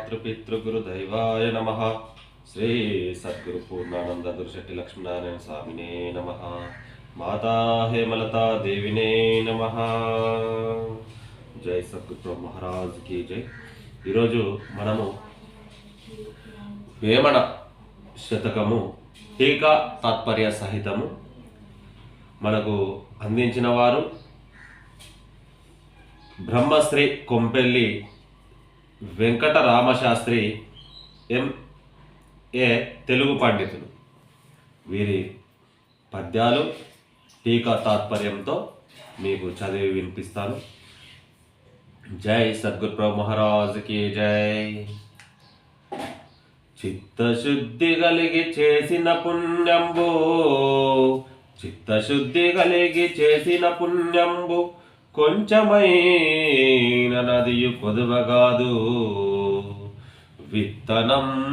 మాతృపితృగురుదైవాయ నమ. శ్రీ సద్గురు పూర్ణానంద దుర్శెట్టి లక్ష్మీనారాయణ స్వామినే నమ. మాతా హేమలతా దేవినే నమ. జై సద్గురు మహారాజ్కి జై. ఈరోజు మనము వేమన శతకము టీకా తాత్పర్య సహితము మనకు అందించిన వారు బ్రహ్మశ్రీ కొంపెల్లి వెంకట రామశాస్త్రి ఎం. ఏ. తెలుగు పండితులు. వీరి పద్యాలు టీకా తాత్పర్యంతో మీకు చదివి వినిపిస్తాను. జై సద్గురు మహారాజుకి జై. చిత్తశుద్ధి కలిగి చేసిన పుణ్యంబు చిత్తశుద్ధి కలిగి చేసిన పుణ్యంబు కొంచెమైన నదియు కొదువగాదు విత్తనం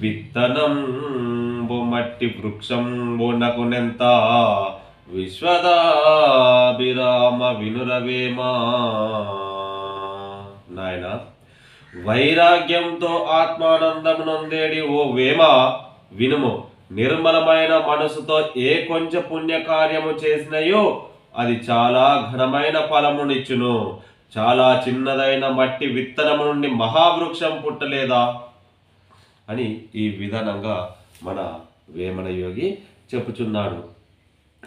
విత్తనం మట్టి వృక్షం బొనకునెంత విశ్వదాభిరామ వినురవేమా. నాయన వైరాగ్యంతో ఆత్మానందం నొందేడి ఓ వేమ వినుము నిర్మలమైన మనసుతో ఏ కొంచెం పుణ్యకార్యము చేసినయో అది చాలా ఘనమైన ఫలమునిచ్చును చాలా చిన్నదైన మట్టి విత్తనము నుండి మహావృక్షం పుట్టలేదా? అని ఈ విధానంగా మన వేమన యోగి చెప్పుచున్నాడు.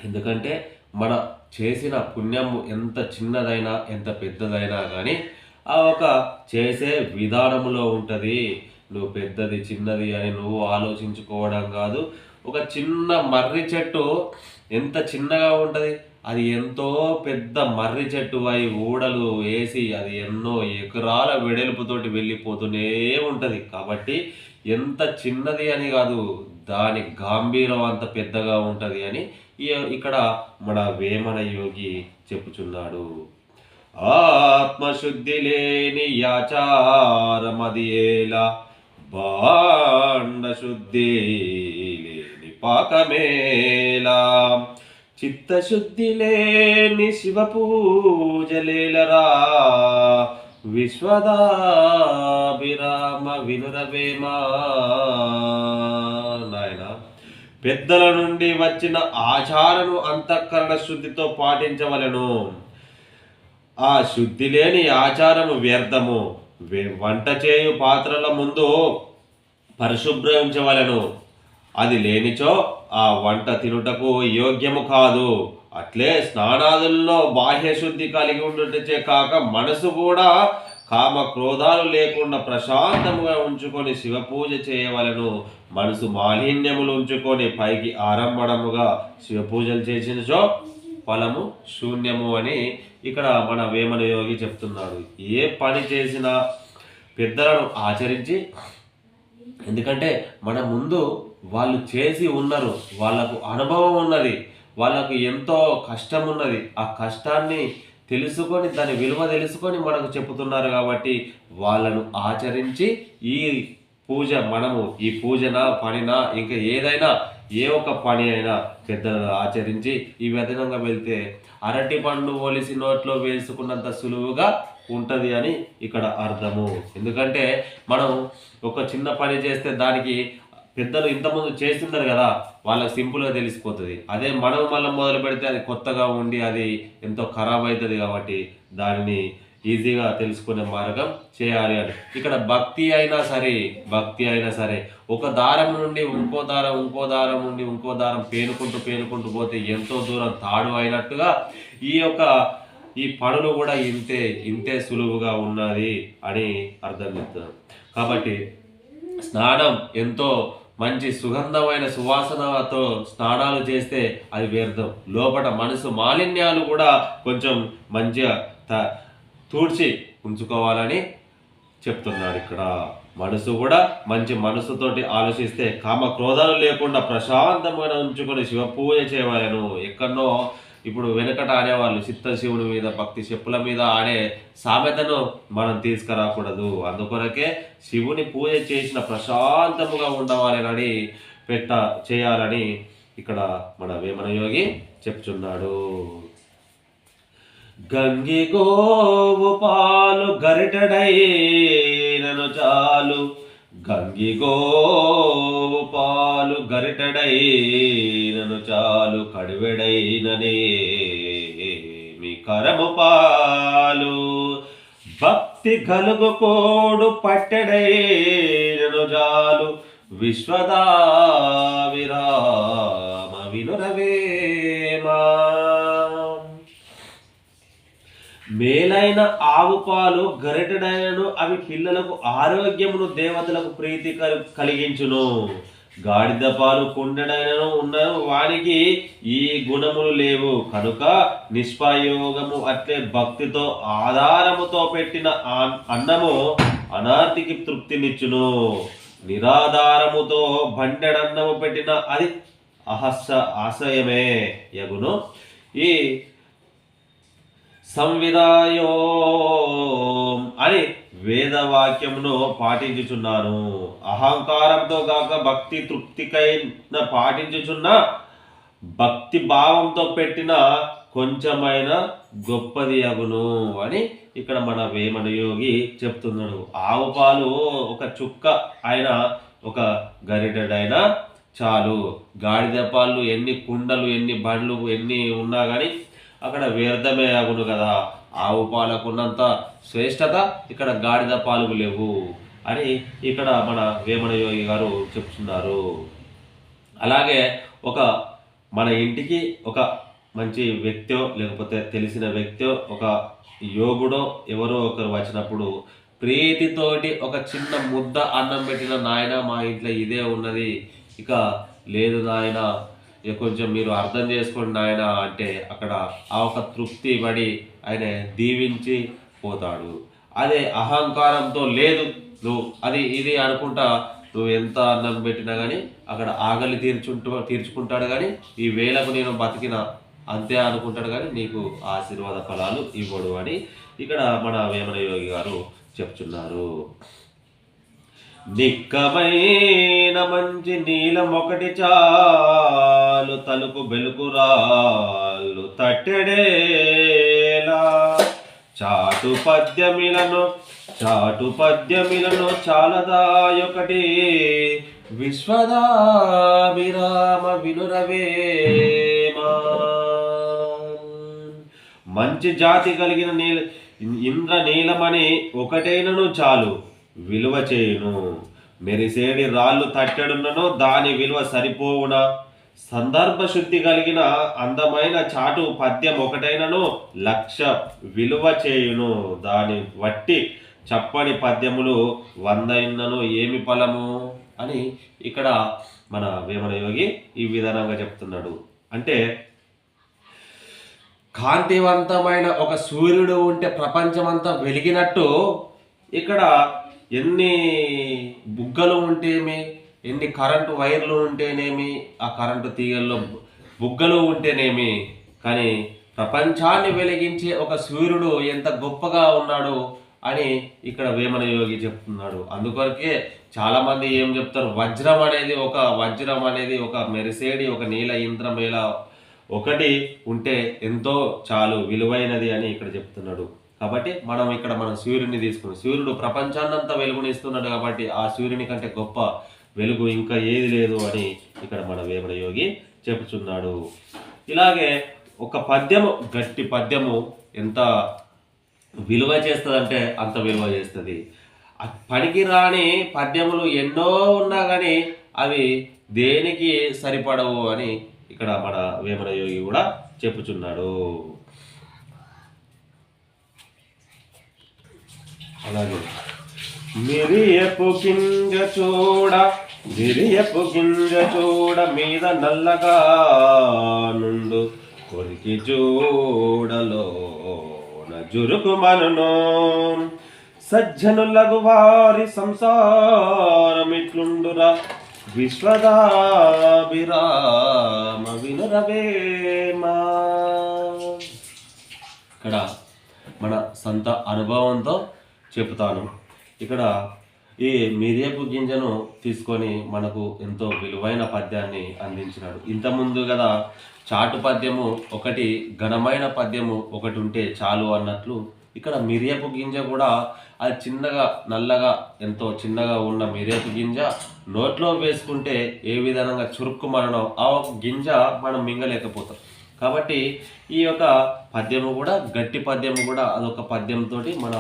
ఎందుకంటే మన చేసిన పుణ్యము ఎంత చిన్నదైనా ఎంత పెద్దదైనా కానీ ఆ ఒక చేసే విధానములో ఉంటుంది. నువ్వు పెద్దది చిన్నది అని నువ్వు ఆలోచించుకోవడం కాదు. ఒక చిన్న మర్రి చెట్టు ఎంత చిన్నగా ఉంటుంది? అది ఎంతో పెద్ద మర్రి చెట్టు అయి ఊడలు వేసి అది ఎన్నో ఎకరాల వెడల్పుతోటి వెళ్ళిపోతూనే ఉంటుంది. కాబట్టి ఎంత చిన్నది అని కాదు దాని గాంభీరం అంత పెద్దగా ఉంటుంది అని ఇక్కడ మన వేమన యోగి చెప్పుచున్నాడు. ఆత్మశుద్ధి లేని యాచారమది ఏలా బాండ శుద్ధి పాకమేలా చిత్తశుద్ధి లేని శివ పూజలేలరా విశ్వదాభిరామ వినురవేమా. నాయన పెద్దల నుండి వచ్చిన ఆచారను అంతఃకరణ శుద్ధితో పాటించవలెను. ఆ శుద్ధి లేని ఆచారము వ్యర్థము. వంట చేయు పాత్రల ముందు పరిశుభ్రించవలెను అది లేనిచో ఆ వంట తినుటకు యోగ్యము కాదు. అట్లే స్నానాదుల్లో బాహ్య శుద్ధి కలిగి ఉండటచే కాక మనసు కూడా కామ క్రోధాలు లేకుండా ప్రశాంతముగా ఉంచుకొని శివ పూజ చేయవలను. మనసు మాలిన్యములు ఉంచుకొని పైకి ఆరంభడముగా శివ పూజలు చేసినచో ఫలము శూన్యము అని ఇక్కడ మన వేమన యోగి చెప్తున్నాడు. ఏ పని చేసినా పెద్దలను ఆచరించి ఎందుకంటే మన ముందు వాళ్ళు చేసి ఉన్నారు వాళ్ళకు అనుభవం ఉన్నది వాళ్ళకు ఎంతో కష్టం ఉన్నది. ఆ కష్టాన్ని తెలుసుకొని దాని విలువ తెలుసుకొని మనకు చెప్తున్నారు కాబట్టి వాళ్ళను ఆచరించి ఈ పూజ మనము ఈ పూజన పనినా ఇంకా ఏదైనా ఏ ఒక్క పని అయినా పెద్దలు ఆచరించి ఈ విధంగా వెళ్తే అరటి పండు ఒలిసి నోట్లో వేసుకున్నంత సులువుగా ఉంటుంది అని ఇక్కడ అర్థము. ఎందుకంటే మనం ఒక చిన్న పని చేస్తే దానికి పెద్దలు ఇంతకుముందు చేస్తుంటారు కదా వాళ్ళకి సింపుల్గా తెలిసిపోతుంది. అదే మనం మళ్ళీ మొదలు పెడితే అది కొత్తగా ఉండి అది ఎంతో ఖరాబ్ అవుతుంది కాబట్టి దానిని ఈజీగా తెలుసుకునే మార్గం చేయాలి అని. ఇక్కడ భక్తి అయినా సరే భక్తి అయినా సరే ఒక దారం నుండి ఇంకో దారం ఇంకో దారం నుండి ఇంకో దారం పేనుకుంటూ పేనుకుంటూ పోతే ఎంతో దూరం తాడు అయినట్టుగా ఈ యొక్క ఈ పనులు కూడా ఇంతే ఇంతే సులువుగా ఉన్నది అని అర్థం చెప్తున్నాను కాబట్టి స్నానం ఎంతో మంచి సుగంధమైన సువాసనతో స్నానాలు చేస్తే అది వ్యర్థం. లోపల మనసు మాలిన్యాలు కూడా కొంచెం మంచిగా త- తూడ్చి ఉంచుకోవాలని చెప్తున్నాడు ఇక్కడ. మనసు కూడా మంచి మనసుతోటి ఆలోచిస్తే కామ క్రోధాలు లేకుండా ప్రశాంతమైన ఉంచుకొని శివ పూజ చేయవలను ఎక్కడో ఇప్పుడు వెనకట ఆడేవాళ్ళు చిత్త శివుని మీద భక్తి చెప్పుల మీద ఆడే సామెతను మనం తీసుకురాకూడదు. అందుకొరకే శివుని పూజ చేసిన ప్రశాంతముగా ఉండవాలని పెట్ట చేయాలని ఇక్కడ మన వేమన యోగి చెప్తున్నాడు. గంగి గోవు పాలు గరిటడైనను చాలు. గంగి గో పాలు గరిటడైనను చాలు కడివెడైననే. మీ కరము పాలు భక్తి గలుగుకోడు పట్టెడైనను చాలు విశ్వదావిరామ వినురవేమా మేలైన ఆవు పాలు గరిటడైనను అవి పిల్లలకు ఆరోగ్యమును దేవతలకు ప్రీతి కలిగించును. గాడిద పాలు కుండెడైనను ఉన్నను వానికి ఈ గుణములు లేవు. కనుక నిష్పయోగము అట్లే భక్తితో ఆధారముతో పెట్టిన అన్నము అనార్తికి తృప్తినిచ్చును. నిరాధారముతో బండెడన్నము పెట్టిన అది అహస్య ఆశయమే. యగును. ఈ సంవిధాయో అని వేదవాక్యమును పాటించుచున్నాను. అహంకారంతో కాక భక్తి తృప్తికైన పాటించుచున్న భక్తి భావంతో పెట్టిన కొంచెమైన గొప్పది అగును అని ఇక్కడ మన వేమన యోగి చెప్తున్నాడు. ఆవు పాలు ఒక చుక్క ఆయన ఒక గరిటెడైనా చాలు. గాడిద పాలు ఎన్ని కుండలు ఎన్ని బండ్లు ఎన్ని ఉన్నా కానీ అక్కడ వ్యర్థమే అగును కదా. ఆవు పాలకు ఉన్నంత శ్రేష్టత ఇక్కడ గాడిద పాలు లేవు అని ఇక్కడ మన వేమన యోగి గారు చెప్తున్నారు. అలాగే ఒక మన ఇంటికి ఒక మంచి వ్యక్తో లేకపోతే తెలిసిన వ్యక్తో ఒక యోగుడో ఎవరో ఒకరు వచ్చినప్పుడు ప్రీతితోటి ఒక చిన్న ముద్ద అన్నం పెట్టిన నాయన మా ఇంట్లో ఇదే ఉన్నది. ఇక లేదు నాయన ఇక కొంచెం మీరు అర్థం చేసుకోండి ఆయన అంటే అక్కడ ఆ ఒక తృప్తి పడి ఆయన దీవించి పోతాడు. అదే అహంకారంతో లేదు నువ్వు అది ఇది అనుకుంటా నువ్వు ఎంత అన్నం పెట్టినా కానీ అక్కడ ఆకలి తీర్చుంటూ తీర్చుకుంటాడు కానీ ఈ వేళకు నేను బతికిన అంతే అనుకుంటాడు కానీ నీకు ఆశీర్వాద ఫలాలు ఇవ్వడు అని ఇక్కడ మన వేమన యోగి గారు చెప్తున్నారు. నిక్కమైన మంచి నీలం ఒకటి చాలు తలుపు బెలుకు తట్టెడేలా. చాటు పద్యమిలను చాటు పద్యమిలను చాలదాయొకటి విశ్వదా విరామ వినురవేమా. మంచి జాతి కలిగిన నీల ఇంద్ర నీలమని ఒకటైనను చాలు. విలువ చేయును. మెరిసేడి రాళ్ళు తట్టెడున్నను దాని విలువ సరిపోవునా? సందర్భ శుద్ధి కలిగిన అందమైన చాటు పద్యం ఒకటైనను లక్ష విలువ చేయును. దాని వట్టి చప్పని పద్యములు వందైనను ఏమి ఫలము? అని ఇక్కడ మన వేమన యోగి ఈ విధానంగా చెప్తున్నాడు. అంటే కాంతివంతమైన ఒక సూర్యుడు ఉంటే ప్రపంచమంతా వెలిగినట్టు ఇక్కడ ఎన్ని బుగ్గలు ఉంటేమి ఎన్ని కరెంటు వైర్లు ఉంటేనేమి ఆ కరెంటు తీగల్లో బుగ్గలు ఉంటేనేమి. కానీ ప్రపంచాన్ని వెలిగించే ఒక సూర్యుడు ఎంత గొప్పగా ఉన్నాడు అని ఇక్కడ వేమన యోగి చెప్తున్నాడు. అందుకొరకే చాలామంది ఏం చెప్తారు? వజ్రం అనేది ఒక వజ్రం అనేది ఒక మెరిసేడి ఒక నీల ఇంద్రమేళ ఒకటి ఉంటే ఎంతో చాలు విలువైనది అని ఇక్కడ చెప్తున్నాడు. కాబట్టి మనం ఇక్కడ మన సూర్యుడిని తీసుకుని సూర్యుడు ప్రపంచాన్నంతా వెలుగునిస్తున్నాడు కాబట్టి ఆ సూర్యుని కంటే గొప్ప వెలుగు ఇంకా ఏది లేదు అని ఇక్కడ మన వేమన యోగి చెప్పుచున్నాడు ఇలాగే ఒక పద్యము గట్టి పద్యము ఎంత విలువ చేస్తుందంటే అంత విలువ చేస్తుంది. పనికిరాని పనికి రాని పద్యములు ఎన్నో ఉన్నా కానీ అవి దేనికి సరిపడవు అని ఇక్కడ మన వేమన యోగి కూడా చెప్పుచున్నాడు అలాగే. మిరియపు గింజ చూడ మిరియపు గింజ చూడ మీద నల్లగా నుండు కొరికి చూడలో జురుకు మనును. సజ్జనులగు వారి సంసారమిట్లుండురా విశ్వదాభిరామ వినురవేమా. ఇక్కడ మన సొంత అనుభవంతో చెప్తాను ఇక్కడ ఈ మిరియపు గింజను తీసుకొని మనకు ఎంతో విలువైన పద్యాన్ని అందించినాడు. ఇంతకుముందు కదా చాటు పద్యము ఒకటి ఘనమైన పద్యము ఒకటి ఉంటే చాలు అన్నట్లు ఇక్కడ మిరియపు గింజ కూడా అది చిన్నగా నల్లగా ఎంతో చిన్నగా ఉన్న మిరియపు గింజ నోట్లో వేసుకుంటే ఏ విధంగా చురుక్కుమనో ఆ గింజ మనం మింగలేకపోతాం. కాబట్టి ఈ యొక్క పద్యము కూడా గట్టి పద్యము కూడా అదొక పద్యంతో మన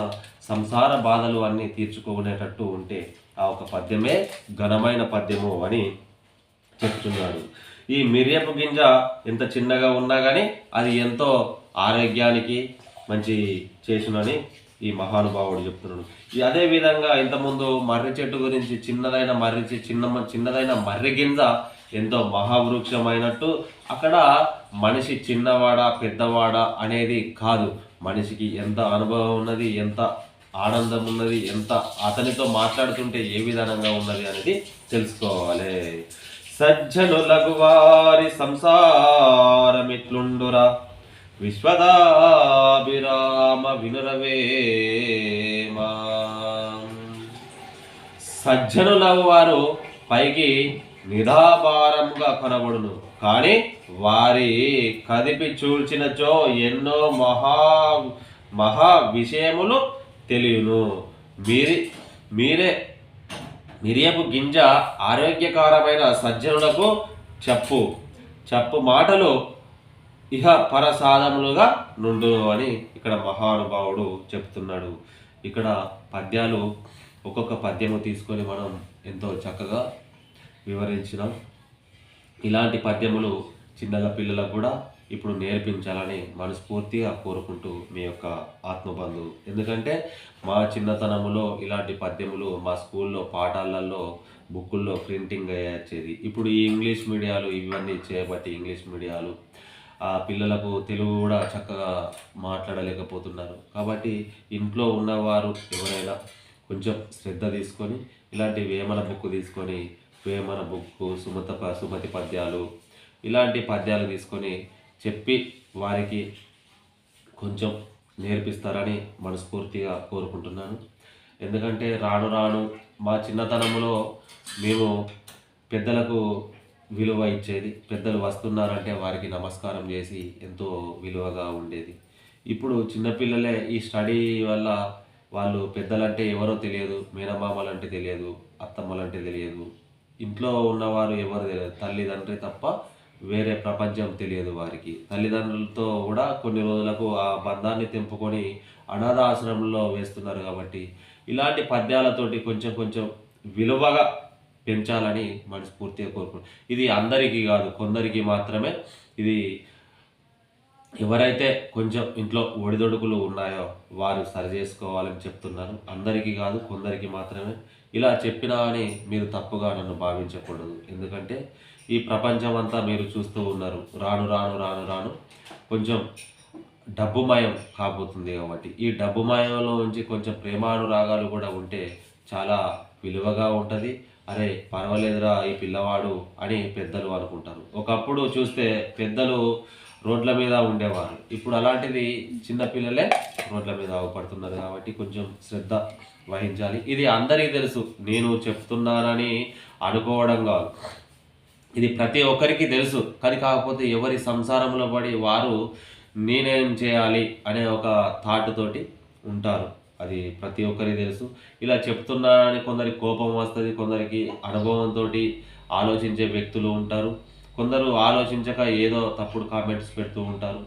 సంసార బాధలు అన్నీ తీర్చుకునేటట్టు ఉంటే ఆ ఒక పద్యమే ఘనమైన పద్యము అని చెప్తున్నాడు. ఈ మిరియపు గింజ ఎంత చిన్నగా ఉన్నా కానీ అది ఎంతో ఆరోగ్యానికి మంచి చేసునని ఈ మహానుభావుడు చెప్తున్నాడు. ఈ అదే విధంగా ఇంతకుముందు మర్రి చెట్టు గురించి చిన్నదైన మర్రి చిన్న చిన్నదైన మర్రి గింజ ఎంతో మహావృక్షమైనట్టు అక్కడ మనిషి చిన్నవాడా పెద్దవాడా అనేది కాదు. మనిషికి ఎంత అనుభవం ఉన్నది ఎంత ఆనందం ఉన్నది ఎంత అతనితో మాట్లాడుతుంటే ఏ విధానంగా ఉన్నది అనేది తెలుసుకోవాలి. సజ్జనులకు వారి సంసారమిట్లుండురా. విశ్వదాభిరామ వినురవేమా. సజ్జనులకు వారు పైకి నిరాభారంగా కనబడును. కానీ వారి కదిపి చూల్చినచో ఎన్నో మహా మహా విషయములు తెలియను. మీరి మీరే మిరియపు గింజ ఆరోగ్యకరమైన సజ్జనులకు చెప్పు. చెప్పు మాటలు ఇహ పరసాధములుగా నుండు అని ఇక్కడ మహానుభావుడు చెప్తున్నాడు. ఇక్కడ పద్యాలు ఒక్కొక్క పద్యము తీసుకొని మనం ఎంతో చక్కగా వివరించినాం ఇలాంటి పద్యములు చిన్నగా పిల్లలకు కూడా ఇప్పుడు నేర్పించాలని మనస్ఫూర్తిగా కోరుకుంటూ మీ యొక్క ఆత్మబంధువు. ఎందుకంటే మా చిన్నతనములో ఇలాంటి పద్యములు మా స్కూల్లో పాఠాలలో బుక్కుల్లో ప్రింటింగ్ అయ్యేది ఇప్పుడు ఈ ఇంగ్లీష్ మీడియాలు ఇవన్నీ చేయబట్టి ఇంగ్లీష్ మీడియాలు ఆ పిల్లలకు తెలుగు కూడా చక్కగా మాట్లాడలేకపోతున్నారు. కాబట్టి ఇంట్లో ఉన్నవారు ఎవరైనా కొంచెం శ్రద్ధ తీసుకొని ఇలాంటి వేమన బుక్ తీసుకొని వేమన బుక్ సుమత ప- సుమతి పద్యాలు ఇలాంటి పద్యాలు తీసుకొని చెప్పి వారికి కొంచెం నేర్పిస్తారని మనస్ఫూర్తిగా కోరుకుంటున్నాను. ఎందుకంటే రాను రాను మా చిన్నతనంలో మేము పెద్దలకు విలువ ఇచ్చేది పెద్దలు వస్తున్నారంటే వారికి నమస్కారం చేసి ఎంతో విలువగా ఉండేది. ఇప్పుడు చిన్నపిల్లలే ఈ స్టడీ వల్ల వాళ్ళు పెద్దలంటే ఎవరో తెలియదు మేనమామలంటే తెలియదు అత్తమ్మలంటే తెలియదు ఇంట్లో ఉన్నవారు ఎవరు తెలియదు. తల్లిదండ్రి తప్ప వేరే ప్రపంచం తెలియదు వారికి. తల్లిదండ్రులతో కూడా కొన్ని రోజులకు ఆ బంధాన్ని తెంపుకొని అనాథ ఆశ్రమంలో వేస్తున్నారు కాబట్టి ఇలాంటి పద్యాలతోటి కొంచెం కొంచెం విలువగా పెంచాలని మనస్ఫూర్తిగా కోరుకుంటున్నాను. ఇది అందరికీ కాదు కొందరికి మాత్రమే. ఇది ఎవరైతే కొంచెం ఇంట్లో ఒడిదొడుకులు ఉన్నాయో వారు సరి చేసుకోవాలని చెప్తున్నాను. అందరికీ కాదు కొందరికి మాత్రమే. ఇలా చెప్పినా అని మీరు తప్పుగా నన్ను భావించకూడదు. ఎందుకంటే ఈ ప్రపంచం అంతా మీరు చూస్తూ ఉన్నారు. రాను రాను రాను రాను కొంచెం డబ్బుమయం కాబోతుంది కాబట్టి. ఈ డబ్బుమయంలో నుంచి కొంచెం ప్రేమానురాగాలు కూడా ఉంటే చాలా విలువగా ఉంటుంది. అరే పర్వాలేదురా ఈ పిల్లవాడు అని పెద్దలు అనుకుంటారు. ఒకప్పుడు చూస్తే పెద్దలు రోడ్ల మీద ఉండేవారు. ఇప్పుడు అలాంటిది చిన్నపిల్లలే రోడ్ల మీద ఆగుపడుతున్నారు కాబట్టి కొంచెం శ్రద్ధ వహించాలి. ఇది అందరికీ తెలుసు. నేను చెప్తున్నానని అనుకోవడం కాదు. ఇది ప్రతి ఒక్కరికి తెలుసు. కానీ కాకపోతే ఎవరి సంసారంలో పడి వారు నేనేం చేయాలి అనే ఒక థాట్ తోటి ఉంటారు. అది ప్రతి ఒక్కరికి తెలుసు. ఇలా చెప్తున్నానని కొందరికి కోపం వస్తుంది కొందరికి అనుభవంతో ఆలోచించే వ్యక్తులు ఉంటారు. కొందరు ఆలోచించక ఏదో తప్పుడు కామెంట్స్ పెడుతూ ఉంటారు.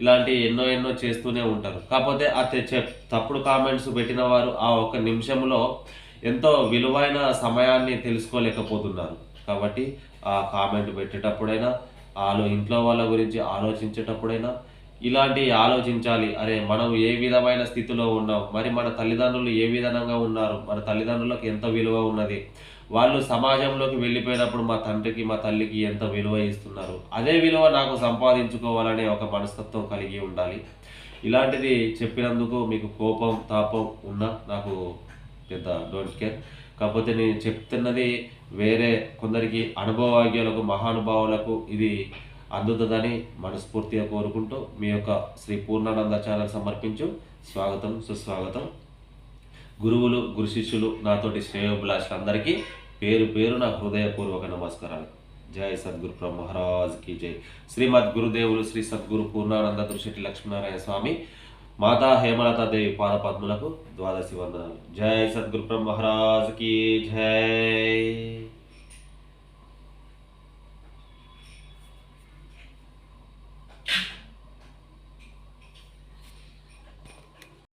ఇలాంటి ఎన్నో ఎన్నో చేస్తూనే ఉంటారు. కాకపోతే ఆ తెచ్చే తప్పుడు కామెంట్స్ పెట్టిన వారు ఆ ఒక్క నిమిషంలో ఎంతో విలువైన సమయాన్ని తెలుసుకోలేకపోతున్నారు. కాబట్టి ఆ కామెంట్ పెట్టేటప్పుడైనా ఆలో ఇంట్లో వాళ్ళ గురించి ఆలోచించేటప్పుడైనా ఇలాంటి ఆలోచించాలి. అరే మనం ఏ విధమైన స్థితిలో ఉన్నాం? మరి మన తల్లిదండ్రులు ఏ విధంగా ఉన్నారు? మన తల్లిదండ్రులకు ఎంత విలువ ఉన్నది? వాళ్ళు సమాజంలోకి వెళ్ళిపోయినప్పుడు మా తండ్రికి మా తల్లికి ఎంత విలువ ఇస్తున్నారు? అదే విలువ నాకు సంపాదించుకోవాలనే ఒక మనస్తత్వం కలిగి ఉండాలి. ఇలాంటిది చెప్పినందుకు మీకు కోపం తాపం ఉన్నా నాకు పెద్ద డోంట్ కేర్ కాకపోతే నేను చెప్తున్నది వేరే కొందరికి అనుభవజ్ఞులకు మహానుభావులకు ఇది అందుతుందని మనస్ఫూర్తిగా కోరుకుంటూ మీ యొక్క శ్రీ పూర్ణానంద ఛానల్ సమర్పించు. స్వాగతం సుస్వాగతం. గురువులు గురు శిష్యులు నాతోటి శ్రేయోభిలాషులందరికీ పేరు పేరు నా హృదయపూర్వక నమస్కారాలు. జై సద్గురు బ్రహ్మ కి జై. శ్రీమద్ గురుదేవులు శ్రీ సద్గురు పూర్ణానంద దృశెట్టి లక్ష్మీనారాయణ స్వామి మాతా హేమలతా దేవి పాద పద్ములకు ద్వాదశి వందనాలు. జై సద్గురు బ్రహ్మ జై.